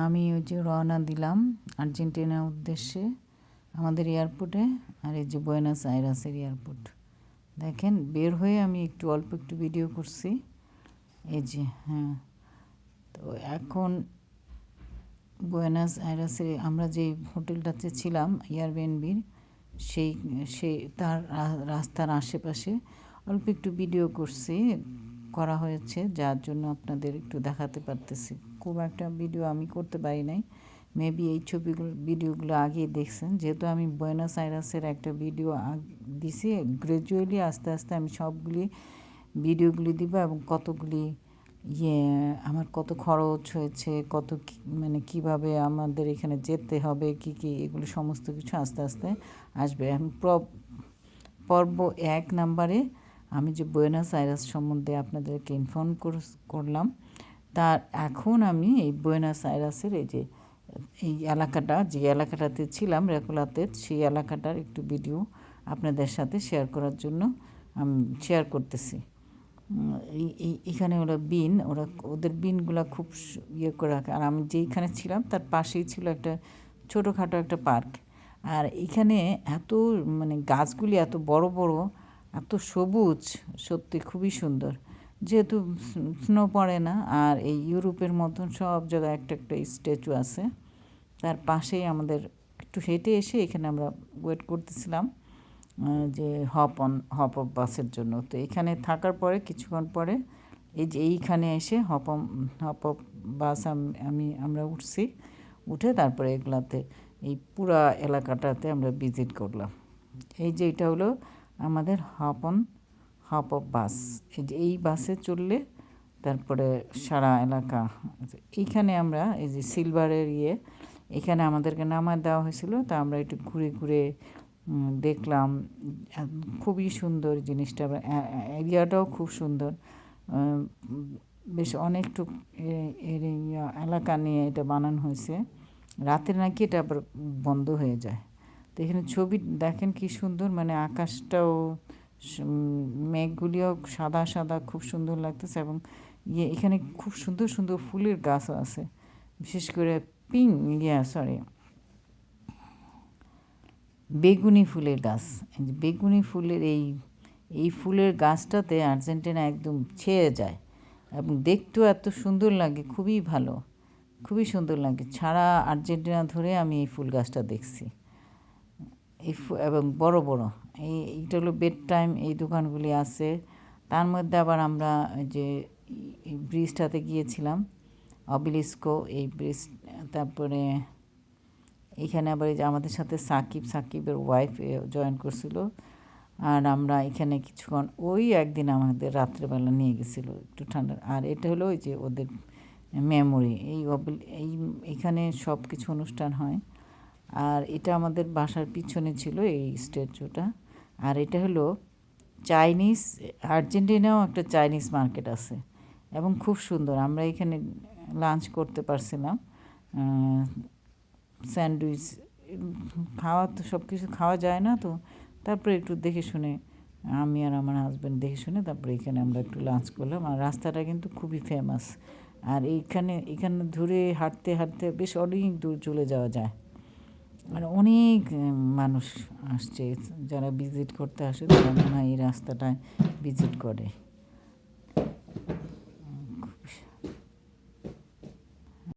আমি ওই যে রওনা দিলাম আর্জেন্টিনার উদ্দেশ্যে আমাদের এয়ারপোর্টে, আর এই যে বয়নাস আইরাসের এয়ারপোর্ট। দেখেন, বের হয়ে আমি একটু অল্প একটু ভিডিও করছি। এই যে হ্যাঁ। তো এখন বুয়েনাস আইরাসে আমরা যে হোটেলটাতে ছিলাম এয়ারবিএনবির সেই সেই তার রাস্তার আশেপাশে অল্প একটু ভিডিও করছি। করা হয়েছে, যার জন্য আপনাদের একটু দেখাতে পারতেছি। খুব একটা ভিডিও আমি করতে পারি নাই। মেবি এই ছবিগুলো ভিডিওগুলো আগেই দেখছেন। যেহেতু আমি বুয়েনাস আইরাসের একটা ভিডিও দিছি গ্রাজুয়ালি আস্তে আস্তে আমি সবগুলি ভিডিওগুলি দিব এবং কতগুলি ইয়ে আমার কত খরচ হয়েছে, কত মানে কীভাবে আমাদের এখানে যেতে হবে, কি কি, এগুলো সমস্ত কিছু আস্তে আস্তে আসবে। আমি প্র- পর্ব এক নাম্বারে আমি যে বুয়েনাস আইরাস সম্বন্ধে আপনাদেরকে ইনফর্ম করলাম তার এখন আমি এই বুয়েনাস আইরাসের এই যে, এই এলাকাটা, যে এলাকাটাতে ছিলাম রেকুলাতে সেই এলাকাটার একটু ভিডিও আপনাদের সাথে শেয়ার করার জন্য আমি শেয়ার করতেছি। এখানে ওরা বিন, ওরা ওদের বিনগুলা খুব ইয়ে করে রাখে। আর আমি যেইখানে ছিলাম, তার পাশেই ছিল একটা ছোটোখাটো একটা পার্ক। আর এখানে এত মানে গাছগুলি এত বড় বড়, এত সবুজ, সত্যি খুবই সুন্দর। যেহেতু স্নো পড়ে না, আর এই ইউরোপের মতন সব জায়গায় একটা একটা স্ট্যাচু আছে। তার পাশেই আমাদের একটু হেঁটে এসে এখানে আমরা ওয়েট করতেছিলাম যে হপ অন, হপ অফ বাসের জন্য। তো এখানে থাকার পরে, কিছুক্ষণ পরে এই যে এইখানে এসে হপ হপ অফ বাস আম- আমি, আমরা উঠছি। উঠে তারপরে এগুলাতে, এই পুরা এলাকাটাতে আমরা ভিজিট করলাম। এই যে এটা হলো আমাদের হপন হপ অফ বাস এই যে এই বাসে চললে তারপরে সারা এলাকা এইখানে আমরা এই যে সিলভারের ইয়ে এখানে আমাদেরকে নামায় দেওয়া হয়েছিল। তা আমরা একটু ঘুরে ঘুরে দেখলাম। খুবই সুন্দর জিনিসটা। এরিয়াটাও খুব সুন্দর। বেশ অনেকটু এ- এলাকা নিয়ে এটা বানানো হয়েছে। রাতের নাকি এটা আবার বন্ধ হয়ে যায়। তো এখানে ছবি দেখেন কি সুন্দর মানে আকাশটাও মেঘগুলিও সাদা সাদা, খুব সুন্দর লাগতেছে এবং ইয়ে এখানে খুব সুন্দর সুন্দর ফুলের গাছও আছে। বিশেষ করে পিঙ্ক ইয়া সরি বেগুনি ফুলের গাছ। বেগুনি ফুলের এই এই ফুলের গাছটাতে আর্জেন্টিনা একদম ছেয়ে যায় এবং দেখতেও এত সুন্দর লাগে, খুবই ভালো, খুবই সুন্দর লাগে। ছাড়া আর্জেন্টিনা ধরে আমি এই ফুল গাছটা দেখছি। এই এবং বড় বড়। এই, এইটা হলো বেড টাইম এই দোকানগুলি আছে। তার মধ্যে আবার আমরা যে ব্রিজটাতে গিয়েছিলাম, অবিলিস্কো, এই ব্রিজ, তারপরে এখানে আবার এই যে আমাদের সাথে সাকিব, সাকিবের ওয়াইফ জয়েন করছিল। আর আমরা এখানে কিছুক্ষণ, ওই একদিন আমাদের রাত্রেবেলা নিয়ে গেছিল একটু ঠান্ডা। আর এটা হলো ওই যে ওদের মেমোরি এই এই, এখানে সব কিছু অনুষ্ঠান হয়। আর এটা আমাদের বাসার পিছনে ছিল এই স্ট্যাচুটা। আর এটা হলো চাইনিজ, আর্জেন্টিনাও একটা চাইনিজ মার্কেট আছে এবং খুব সুন্দর। আমরা এখানে লাঞ্চ করতে পারছিলাম স্যান্ডউইচ, খাওয়া তো সব কিছু খাওয়া যায় না তো। তারপরে একটু দেখে শুনে, আমি আর আমার হাজব্যান্ড দেখে শুনে তারপরে এখানে আমরা একটু লাঞ্চ করলাম। আর রাস্তাটা কিন্তু খুবই ফেমাস আর এইখানে, এখানে ধরে হাঁটতে হাঁটতে বেশ অনেক দূর চলে যাওয়া যায়। আর অনেক মানুষ আসছে, যারা ভিজিট করতে আসে, তারা মনে হয় এই রাস্তাটায় ভিজিট করে।